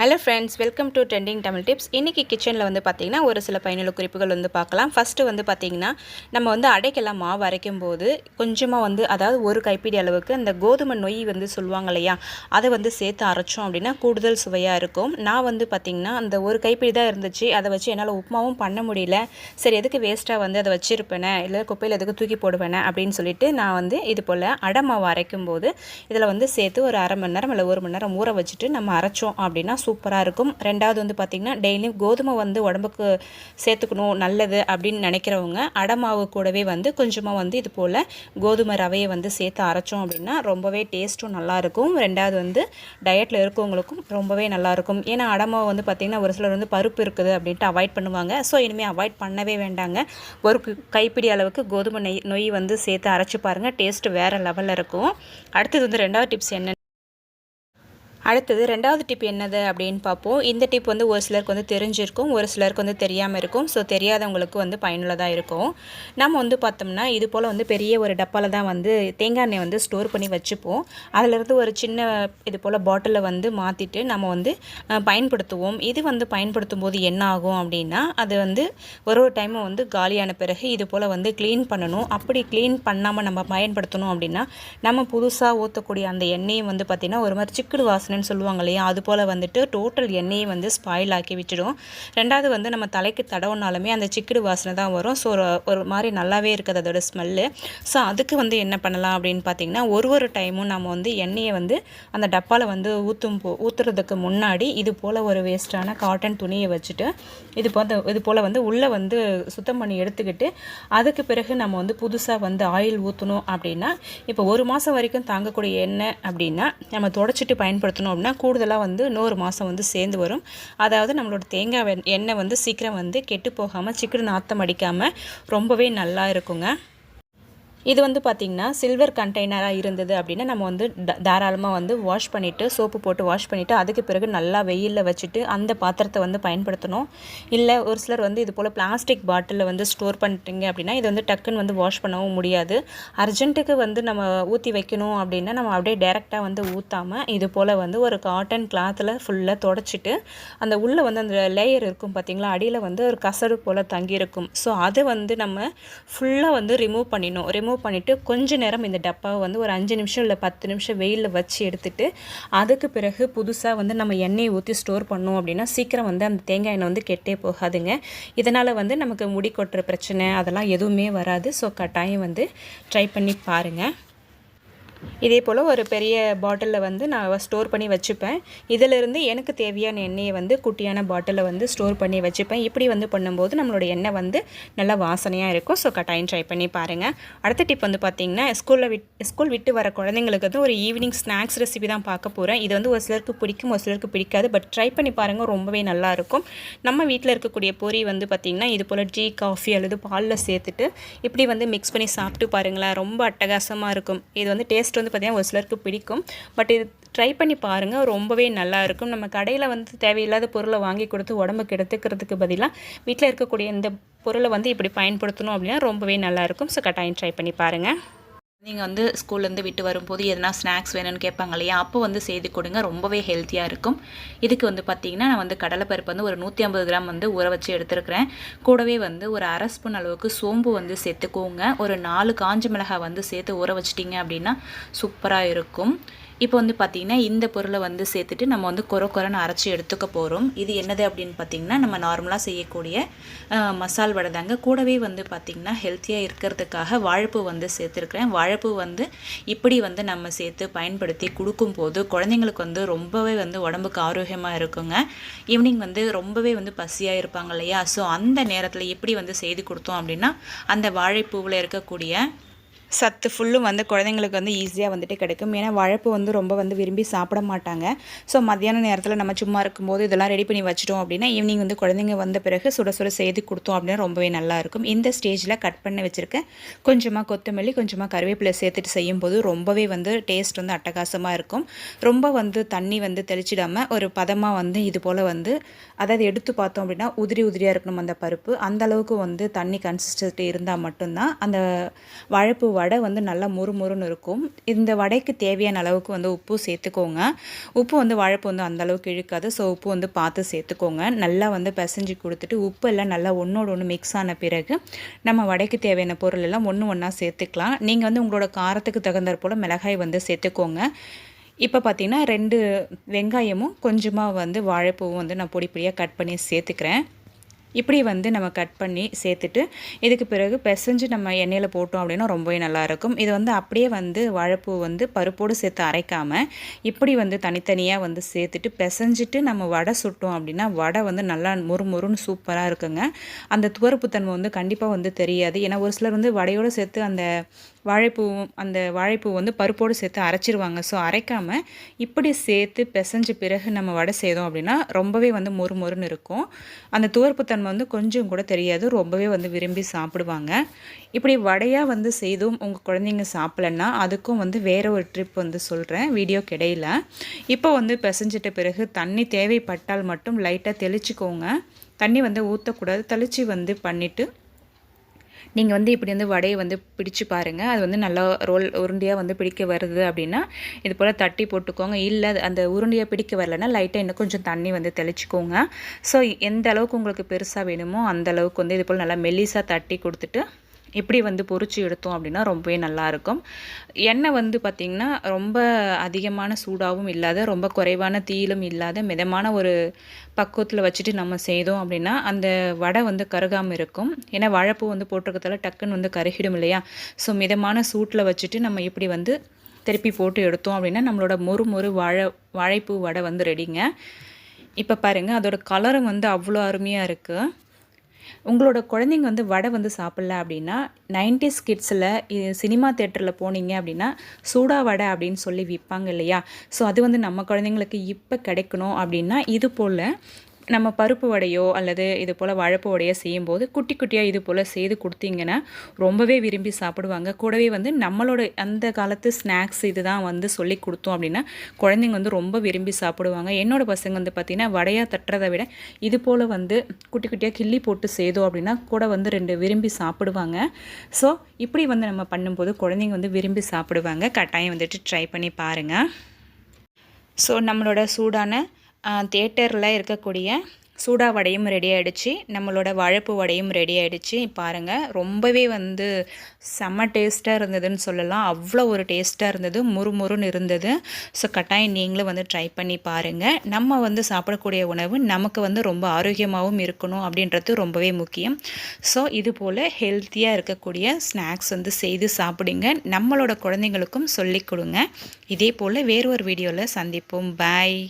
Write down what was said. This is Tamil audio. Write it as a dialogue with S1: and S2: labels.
S1: Hello friends welcome to trending Tamil tips இன்றைக்கி கிச்சனில் வந்து பார்த்திங்கன்னா ஒரு சில பயனுள்ள குறிப்புகள் வந்து பார்க்கலாம். ஃபஸ்ட்டு வந்து பார்த்திங்கன்னா நம்ம வந்து அடைக்கெல்லாம் மாவு அரைக்கும் போது கொஞ்சமாக வந்து அதாவது ஒரு கைப்பிடி அளவுக்கு அந்த கோதுமை நொய் வந்து சொல்லுவாங்க இல்லையா அதை வந்து சேர்த்து அரைச்சோம் அப்படின்னா கூடுதல் சுவையாக இருக்கும். நான் வந்து பார்த்திங்கன்னா அந்த ஒரு கைப்பிடி தான் இருந்துச்சு. அதை வச்சு என்னால் உப்புமாவும் பண்ண முடியல. சரி எதுக்கு வேஸ்ட்டாக வந்து அதை வச்சுருப்பேனே? இல்லை குப்பையில் எதுக்கு தூக்கி போடுவேனே? அப்படின்னு சொல்லிட்டு நான் வந்து இது போல் அடை மாவு அரைக்கும் போது இதில் வந்து சேர்த்து ஒரு அரை மணி நேரம் இல்லை ஒரு மணி நேரம் ஊற வச்சுட்டு நம்ம அரைச்சோம் அப்படின்னா சூப்பராக இருக்கும். ரெண்டாவது வந்து பார்த்திங்கன்னா டெய்லியும் கோதுமை வந்து உடம்புக்கு சேர்த்துக்கணும் நல்லது அப்படின்னு நினைக்கிறவங்க அடை மாவு கூடவே வந்து கொஞ்சமாக வந்து இது போல் கோதுமை ரவையை வந்து சேர்த்து அரைச்சோம் அப்படின்னா ரொம்பவே டேஸ்ட்டும் நல்லாயிருக்கும் ரெண்டாவது வந்து டயட்டில் இருக்கவங்களுக்கும் ரொம்பவே நல்லாயிருக்கும் ஏன்னா அடை வந்து பார்த்திங்கன்னா ஒரு சிலர் வந்து பருப்பு இருக்குது அப்படின்ட்டு அவாய்ட் பண்ணுவாங்க. ஸோ இனிமேல் அவாய்ட் பண்ணவே வேண்டாங்க. ஒரு கைப்பிடி அளவுக்கு கோதுமை நெய் நொய் வந்து சேர்த்து அரைச்சி பாருங்கள் டேஸ்ட்டு வேறு லெவலில் இருக்கும். அடுத்தது வந்து ரெண்டாவது டிப்ஸ் என்ன அடுத்தது ரெண்டாவது டிப் என்னது அப்படின்னு பார்ப்போம். இந்த டிப் வந்து ஒரு சிலருக்கு வந்து தெரிஞ்சிருக்கும் ஒரு சிலருக்கு வந்து தெரியாமல் இருக்கும். ஸோ தெரியாதவங்களுக்கு வந்து பயனுள்ளதாக இருக்கும். நம்ம வந்து பார்த்தோம்னா இது போல் வந்து பெரிய ஒரு டப்பாவில் தான் வந்து தேங்காய் எண்ணெய் வந்து ஸ்டோர் பண்ணி வச்சுப்போம். அதிலிருந்து ஒரு சின்ன இது போல் பாட்டிலை வந்து மாற்றிட்டு நம்ம வந்து பயன்படுத்துவோம். இது வந்து பயன்படுத்தும் போது என்ன ஆகும் அப்படின்னா அது வந்து ஒரு ஒரு டைமும் வந்து காலியான பிறகு இது போல் வந்து க்ளீன் பண்ணணும். அப்படி க்ளீன் பண்ணாமல் நம்ம பயன்படுத்தணும் அப்படின்னா நம்ம புதுசாக ஊற்றக்கூடிய அந்த எண்ணெயும் வந்து பார்த்திங்கன்னா ஒரு மாதிரி சிக்குடு வாசனைன்னு சொல்லுவாங்க இல்லையா? அது போல் வந்துட்டு டோட்டல் எண்ணெயை வந்து ஸ்பாயில் ஆக்கி விட்டுடும் ரெண்டாவது வந்து நம்ம தலைக்கு தடவுனாலுமே அந்த சிக்கிடு வாசனை தான் வரும். ஸோ ஒரு ஒரு மாதிரி நல்லாவே இருக்குது அதோட ஸ்மெல்லு ஸோ அதுக்கு வந்து என்ன பண்ணலாம் அப்படின்னு பார்த்தீங்கன்னா ஒரு ஒரு டைமும் நம்ம வந்து எண்ணெயை வந்து அந்த டப்பாவில் வந்து ஊற்றும் போ ஊற்றுறதுக்கு முன்னாடி இது போல் ஒரு வேஸ்ட்டான காட்டன் துணியை வச்சுட்டு இது போல் இது போல் வந்து உள்ளே வந்து சுத்தம் பண்ணி எடுத்துக்கிட்டு அதுக்கு பிறகு நம்ம வந்து புதுசாக வந்து ஆயில் ஊற்றணும் அப்படின்னா இப்போ ஒரு மாதம் வரைக்கும் தாங்கக்கூடிய எண்ணெய் அப்படின்னா நம்ம தொடச்சிட்டு பயன்படுத்தணும். அப்படின்னா கூடுதலாக வந்து இன்னொரு மாதம் வந்து சேர்ந்து வரும். அதாவது நம்மளோட தேங்காய் வெண்- எண்ணெய் வந்து சீக்கிரம் வந்து கெட்டு போகாமல் சிக்கடு நாத்தம் அடிக்காமல் ரொம்பவே நல்லா இருக்குங்க. இது வந்து பார்த்திங்கன்னா சில்வர் கண்டெய்னராக இருந்தது அப்படின்னா நம்ம வந்து தாராளமாக வந்து வாஷ் பண்ணிவிட்டு சோப்பு போட்டு வாஷ் பண்ணிவிட்டு அதுக்கு பிறகு நல்லா வெயிலில் வச்சுட்டு அந்த பாத்திரத்தை வந்து பயன்படுத்தணும். இல்லை ஒரு சிலர் வந்து இது போல் பிளாஸ்டிக் பாட்டிலில் வந்து ஸ்டோர் பண்ணிட்டீங்க அப்படின்னா இது வந்து டக்குன்னு வந்து வாஷ் பண்ணவும் முடியாது. அர்ஜென்ட்டுக்கு வந்து நம்ம ஊற்றி வைக்கணும் அப்படின்னா நம்ம அப்படியே டேரெக்டாக வந்து ஊற்றாமல் இது போல் வந்து ஒரு காட்டன் கிளாத்தில் ஃபுல்லாக தொடச்சிட்டு அந்த உள்ளே வந்து அந்த லேயர் இருக்கும் பார்த்தீங்களா அடியில் வந்து ஒரு கசடு போல் தங்கியிருக்கும். ஸோ அதை வந்து நம்ம ஃபுல்லாக வந்து ரிமூவ் பண்ணிடணும். ரிமூவ் பண்ணிவிட்டு கொஞ்சம் நேரம் இந்த டப்பாவை வந்து ஒரு அஞ்சு நிமிஷம் இல்லை பத்து நிமிஷம் வெயிலில் வச்சு எடுத்துட்டு அதுக்கு பிறகு புதுசாக வந்து நம்ம எண்ணெயை ஊற்றி ஸ்டோர் பண்ணோம் அப்படின்னா சீக்கிரம் வந்து அந்த தேங்காய் எண்ணெய் வந்து கெட்டே போகாதுங்க. இதனால் வந்து நமக்கு முடி கொட்டுற பிரச்சனை அதெல்லாம் எதுவுமே வராது. ஸோ கட்டாயம் வந்து ட்ரை பண்ணி பாருங்கள் இதே போல் ஒரு பெரிய பாட்டிலில் வந்து நான் ஸ்டோர் பண்ணி வச்சுப்பேன். இதிலிருந்து எனக்கு தேவையான எண்ணெயை வந்து குட்டியான பாட்டிலில் வந்து ஸ்டோர் பண்ணி வச்சுப்பேன். இப்படி வந்து பண்ணும்போது நம்மளோட எண்ணெய் வந்து நல்லா வாசனையாக இருக்கும். ஸோ கட்டாயம் ட்ரை பண்ணி பாருங்கள் அடுத்த டிப் வந்து பார்த்திங்கன்னா ஸ்கூலில் விட் ஸ்கூல் விட்டு வர குழந்தைங்களுக்கு வந்து ஒரு ஈவினிங் ஸ்நாக்ஸ் ரெசிபி தான் பார்க்க போகிறேன் இது வந்து ஒரு சிலருக்கு பிடிக்கும் ஒரு சிலருக்கு பிடிக்காது. பட் ட்ரை பண்ணி பாருங்கள் ரொம்பவே நல்லாயிருக்கும் நம்ம வீட்டில் இருக்கக்கூடிய பொரி வந்து பார்த்திங்கன்னா இது போல் டீ காஃபி அல்லது பாலில் சேர்த்துட்டு இப்படி வந்து மிக்ஸ் பண்ணி சாப்பிட்டு பாருங்களேன். ரொம்ப அட்டகாசமாக இருக்கும். இது வந்து டேஸ்ட் வந்து பார்த்திங்கன்னா ஒரு சிலருக்கு பிடிக்கும். பட் இது ட்ரை பண்ணி பாருங்கள் ரொம்பவே நல்லாயிருக்கும் நம்ம கடையில் வந்து தேவையில்லாத பொருளை வாங்கி கொடுத்து உடம்புக்கு எடுத்துக்கிறதுக்கு பதிலாக வீட்டில் இருக்கக்கூடிய இந்த பொருளை வந்து இப்படி பயன்படுத்தணும் அப்படின்னா ரொம்பவே நல்லாயிருக்கும் ஸோ கட்டாயம் ட்ரை பண்ணி பாருங்கள் நீங்கள் வந்து ஸ்கூல்லேருந்து விட்டு வரும்போது எதனா ஸ்நாக்ஸ் வேணும்னு கேட்பாங்க இல்லையா? அப்போ வந்து செய்து கொடுங்க. ரொம்பவே ஹெல்த்தியாக இருக்கும். இதுக்கு வந்து பார்த்தீங்கன்னா நான் வந்து கடலைப்பருப்பு வந்து ஒரு நூற்றி ஐம்பது கிராம் வந்து ஊற வச்சு எடுத்துருக்கிறேன். கூடவே வந்து ஒரு அரை ஸ்பூன் அளவுக்கு சோம்பு வந்து சேர்த்துக்கோங்க. ஒரு நாலு காஞ்ச மிளகாய் வந்து சேர்த்து ஊற வச்சிட்டிங்க அப்படின்னா சூப்பராக இருக்கும். இப்போ வந்து பார்த்திங்கன்னா இந்த பொருளை வந்து சேர்த்துட்டு நம்ம வந்து கொர கொரன்னு அரைச்சி எடுத்துக்க போகிறோம் இது என்னது அப்படின்னு பார்த்திங்கன்னா நம்ம நார்மலாக செய்யக்கூடிய மசால் வடை தாங்க. கூடவே வந்து பார்த்திங்கன்னா ஹெல்த்தியாக இருக்கிறதுக்காக வாழைப்பூ வந்து சேர்த்துருக்குறேன். வாழைப்பூ வந்து இப்படி வந்து நம்ம சேர்த்து பயன்படுத்தி கொடுக்கும்போது குழந்தைங்களுக்கு வந்து ரொம்பவே வந்து உடம்புக்கு ஆரோக்கியமாக இருக்குங்க. ஈவினிங் வந்து ரொம்பவே வந்து பசியாக இருப்பாங்க இல்லையா? ஸோ அந்த நேரத்தில் எப்படி வந்து செய்து கொடுத்தோம் அப்படின்னா அந்த வாழைப்பூவில் இருக்கக்கூடிய சத்து ஃபுல்லும் வந்து குழந்தைங்களுக்கு வந்து ஈஸியாக வந்துட்டு கிடைக்கும். ஏன்னா வழப்பு வந்து ரொம்ப வந்து விரும்பி சாப்பிட மாட்டாங்க. ஸோ மத்தியான நேரத்தில் நம்ம சும்மா இருக்கும்போது இதெல்லாம் ரெடி பண்ணி வச்சிட்டோம் அப்படின்னா ஈவினிங் வந்து குழந்தைங்க வந்த பிறகு சுட சுட செய்து கொடுத்தோம் அப்படின்னா ரொம்பவே நல்லா இருக்கும். இந்த ஸ்டேஜில் கட் பண்ணி வச்சுருக்கேன் கொஞ்சமாக கொத்தமல்லி கொஞ்சமாக கருவேப்பிலை சேர்த்துட்டு செய்யும்போது ரொம்பவே வந்து டேஸ்ட் வந்து அட்டகாசமாக இருக்கும். ரொம்ப வந்து தண்ணி வந்து தெளிச்சிடாமல் ஒரு பதமாக வந்து இது போல் வந்து அதாவது எடுத்து பார்த்தோம் அப்படின்னா உதிரி உதிரியாக இருக்கணும் அந்த பருப்பு. அந்த அளவுக்கு வந்து தண்ணி கன்சிஸ்டன்சி இருந்தால் மட்டும்தான் அந்த வழப்பு வடை வந்து நல்லா முறுமுறுன்னு இருக்கும். இந்த வடைக்கு தேவையான அளவுக்கு வந்து உப்பு சேர்த்துக்கோங்க. உப்பு வந்து வாழைப்பூ வந்து அந்த அளவுக்கு இழுக்காது. ஸோ உப்பு வந்து பார்த்து சேர்த்துக்கோங்க. நல்லா வந்து பிசைஞ்சு கொடுத்துட்டு உப்பு எல்லாம் நல்லா ஒன்றோட ஒன்று மிக்ஸ் ஆன பிறகு நம்ம வடைக்கு தேவையான பொருள் எல்லாம் ஒன்று ஒன்றா சேர்த்துக்கலாம். நீங்கள் வந்து உங்களோட காரத்துக்கு தகுந்தாற் போல் மிளகாய் வந்து சேர்த்துக்கோங்க. இப்போ பார்த்திங்கன்னா ரெண்டு வெங்காயமும் கொஞ்சமாக வந்து வாழைப்பூவும் வந்து நான் பொடி பொடியாக கட் பண்ணி சேர்த்துக்கிறேன். இப்படி வந்து நம்ம கட் பண்ணி சேர்த்துட்டு இதுக்கு பிறகு பிசைஞ்சு நம்ம எண்ணெயில் போட்டோம் அப்படின்னா ரொம்பவே நல்லாயிருக்கும் இது வந்து அப்படியே வந்து வாழைப்பூ வந்து பருப்போடு சேர்த்து அரைக்காமல் இப்படி வந்து தனித்தனியாக வந்து சேர்த்துட்டு பிசைஞ்சிட்டு நம்ம வடை சுட்டோம் அப்படின்னா வடை வந்து நல்லா முறுமுறுன்னு சூப்பராக இருக்குங்க. அந்த துவரப்புத்தன்மை வந்து கண்டிப்பாக வந்து தெரியாது. ஏன்னா ஒரு சிலர் வந்து வடையோடு சேர்த்து அந்த வாழைப்பூவும் அந்த வாழைப்பூ வந்து பருப்போடு சேர்த்து அரைச்சிருவாங்க. ஸோ அரைக்காமல் இப்படி சேர்த்து பிசைஞ்ச பிறகு நம்ம வடை செய்தோம் அப்படின்னா ரொம்பவே வந்து மொறு மொறுன்னு இருக்கும். அந்த துவர்ப்புத்தன்மை வந்து கொஞ்சம் கூட தெரியாது. ரொம்பவே வந்து விரும்பி சாப்பிடுவாங்க. இப்படி வடையாக வந்து செய்தும் உங்கள் குழந்தைங்க சாப்பிட்லன்னா அதுக்கும் வந்து வேறு ஒரு ட்ரிப் வந்து சொல்கிறேன் வீடியோ கிடையில. இப்போ வந்து பிசைஞ்சிட்ட பிறகு தண்ணி தேவைப்பட்டால் மட்டும் லைட்டாக தெளிச்சிக்கோங்க. தண்ணி வந்து ஊற்றக்கூடாது தெளித்து வந்து பண்ணிவிட்டு நீங்கள் வந்து இப்படி வந்து வடையை வந்து பிடிச்சு பாருங்கள் அது வந்து நல்லா ரோல் உருண்டையாக வந்து பிடிக்க வருது அப்படின்னா இது போல் தட்டி போட்டுக்கோங்க. இல்லை அந்த உருண்டையாக பிடிக்க வரலன்னா லைட்டாக இன்னும் கொஞ்சம் தண்ணி வந்து தெளிச்சிக்கோங்க. ஸோ எந்த அளவுக்கு உங்களுக்கு பெருசாக வேணுமோ அந்த அளவுக்கு வந்து இது போல் நல்லா மெல்லிசாக தட்டி கொடுத்துட்டு இப்படி வந்து பொறிச்சு எடுத்தோம் அப்படின்னா ரொம்பவே நல்லாயிருக்கும். எண்ணெய் வந்து பார்த்திங்கன்னா ரொம்ப அதிகமான சூடாகவும் இல்லாத ரொம்ப குறைவான தீயிலும் இல்லாத மிதமான ஒரு பக்குவத்தில் வச்சுட்டு நம்ம செய்தோம் அப்படின்னா அந்த வடை வந்து கருகாமல் இருக்கும். ஏன்னா வாழைப்பூ வந்து போட்டிருக்கிறதால டக்குன்னு வந்து கருகிடும் இல்லையா? ஸோ மிதமான சூட்டில் வச்சுட்டு நம்ம இப்படி வந்து திருப்பி போட்டு எடுத்தோம் அப்படின்னா நம்மளோட மொறு மொறு வாழை வாழைப்பூ வடை வந்து ரெடிங்க இப்போ பாருங்கள் அதோட கலரும் வந்து அவ்வளோ அருமையாக இருக்குது உங்களோட குழந்தைங்க வந்து வடை வந்து சாப்பிட்ல அப்படின்னா நைன்டிஸ் கிட்ஸில் சினிமா தேட்டரில் போனீங்க அப்படின்னா சூடா வடை அப்படின்னு சொல்லி விற்பாங்க இல்லையா? ஸோ அது வந்து நம்ம குழந்தைங்களுக்கு இப்போ கிடைக்கணும் அப்படின்னா இது போல் நம்ம பருப்பு வடையோ அல்லது இது போல் வழப்பு வடையோ செய்யும்போது குட்டி குட்டியாக இது போல் செய்து கொடுத்தீங்கன்னா ரொம்பவே விரும்பி சாப்பிடுவாங்க. கூடவே வந்து நம்மளோட அந்த காலத்து ஸ்நாக்ஸ் இது தான் வந்து சொல்லி கொடுத்தோம் அப்படின்னா குழந்தைங்க வந்து ரொம்ப விரும்பி சாப்பிடுவாங்க. என்னோட பசங்க வந்து பார்த்திங்கன்னா வடையாக தட்டுறதை விட இது போல் வந்து குட்டி குட்டியாக கிள்ளி போட்டு செய்தோம் அப்படின்னா கூட வந்து ரெண்டு விரும்பி சாப்பிடுவாங்க. ஸோ இப்படி வந்து நம்ம பண்ணும்போது குழந்தைங்க வந்து விரும்பி சாப்பிடுவாங்க. கட்டாயம் வந்துட்டு ட்ரை பண்ணி பாருங்கள் ஸோ நம்மளோட சூடான தேட்டரில் இருக்கக்கூடிய சூடா வடையும் ரெடி ஆகிடுச்சு நம்மளோட வழப்பு வடையும் ரெடி ஆகிடுச்சு பாருங்கள் ரொம்பவே வந்து செம்ம டேஸ்ட்டாக இருந்ததுன்னு சொல்லலாம். அவ்வளோ ஒரு டேஸ்ட்டாக இருந்தது முறுமுறுன்னு இருந்தது. ஸோ கட்டாயம் நீங்களும் வந்து ட்ரை பண்ணி பாருங்கள் நம்ம வந்து சாப்பிடக்கூடிய உணவு நமக்கு வந்து ரொம்ப ஆரோக்கியமாகவும் இருக்கணும் அப்படின்றது ரொம்பவே முக்கியம். ஸோ இது போல் ஹெல்த்தியாக இருக்கக்கூடிய ஸ்நாக்ஸ் வந்து செய்து சாப்பிடுங்க. நம்மளோட குழந்தைங்களுக்கும் சொல்லிக் கொடுங்க. இதே போல் வேறு ஒரு வீடியோவில் சந்திப்போம். பாய்